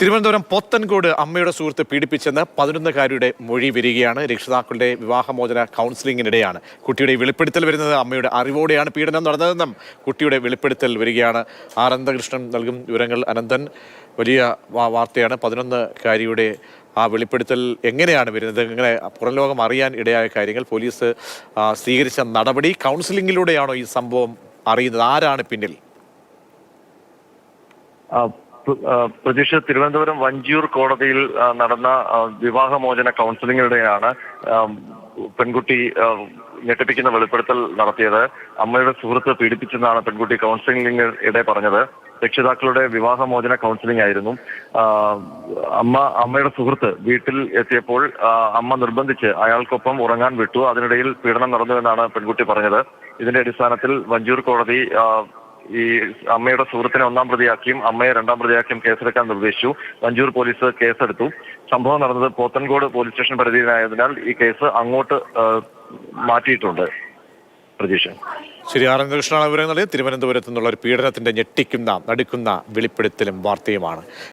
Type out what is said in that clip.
തിരുവനന്തപുരം പോത്തൻകോട് അമ്മയുടെ സുഹൃത്ത് പീഡിപ്പിച്ചെന്ന് പതിനൊന്നുകാരിയുടെ മൊഴി വരികയാണ്. രക്ഷിതാക്കളുടെ വിവാഹമോചന കൗൺസിലിംഗിനിടെയാണ് കുട്ടിയുടെ വെളിപ്പെടുത്തൽ വരുന്നത്. അമ്മയുടെ അറിവോടെയാണ് പീഡനം നടന്നതെന്നും കുട്ടിയുടെ വെളിപ്പെടുത്തൽ വരികയാണ്. ആർ. അനന്തകൃഷ്ണൻ നൽകും വിവരങ്ങൾ. അനന്തൻ വലിയ വാർത്തയാണ് പതിനൊന്നുകാരിയുടെ ആ വെളിപ്പെടുത്തൽ എങ്ങനെയാണ് വരുന്നത്? ഇങ്ങനെ പുറം ലോകം അറിയാൻ ഇടയായ കാര്യങ്ങൾ. പോലീസ് സ്വീകരിച്ച നടപടി കൗൺസിലിംഗിലൂടെയാണോ ഈ സംഭവം അറിയുന്നത്? ആരാണ് പിന്നിൽ? പ്രതീക്ഷ തിരുവനന്തപുരം വഞ്ചിയൂർ കോടതിയിൽ നടന്ന വിവാഹമോചന കൗൺസിലിങ്ങിനിടെയാണ് പെൺകുട്ടി ഞെട്ടിപ്പിക്കുന്ന വെളിപ്പെടുത്തൽ നടത്തിയത്. അമ്മയുടെ സുഹൃത്ത് പീഡിപ്പിച്ചെന്നാണ് പെൺകുട്ടി കൗൺസിലിംഗിന് ഇടെ പറഞ്ഞത്. രക്ഷിതാക്കളുടെ വിവാഹമോചന കൗൺസിലിംഗ് ആയിരുന്നു അമ്മ അമ്മയുടെ സുഹൃത്ത് വീട്ടിൽ എത്തിയപ്പോൾ അമ്മ നിർബന്ധിച്ച് അയാൾക്കൊപ്പം ഉറങ്ങാൻ വിട്ടു. അതിനിടയിൽ പീഡനം നടന്നുവെന്നാണ് പെൺകുട്ടി പറഞ്ഞത്. ഇതിന്റെ അടിസ്ഥാനത്തിൽ വഞ്ചൂർ കോടതി ഈ അമ്മയുടെ സുഹൃത്തിനെ ഒന്നാം പ്രതിയാക്കിയും അമ്മയെ രണ്ടാം പ്രതിയാക്കിയും കേസെടുക്കാൻ നിർദ്ദേശിച്ചു. വഞ്ചൂർ പോലീസ് കേസെടുത്തു. സംഭവം നടന്നത് പോത്തൻകോട് പോലീസ് സ്റ്റേഷൻ പരിധിയിലായതിനാൽ ഈ കേസ് അങ്ങോട്ട് മാറ്റിയിട്ടുണ്ട് പ്രതീക്ഷ. ശ്രീ അനന്തകൃഷ്ണനാണ് വിവരങ്ങൾ തിരുവനന്തപുരത്ത് നിന്നുള്ള ഒരു പീഡനത്തിന്റെ ഞെട്ടിക്കുന്ന നടുക്കുന്ന വെളിപ്പെടുത്തലും വാർത്തയുമാണ്.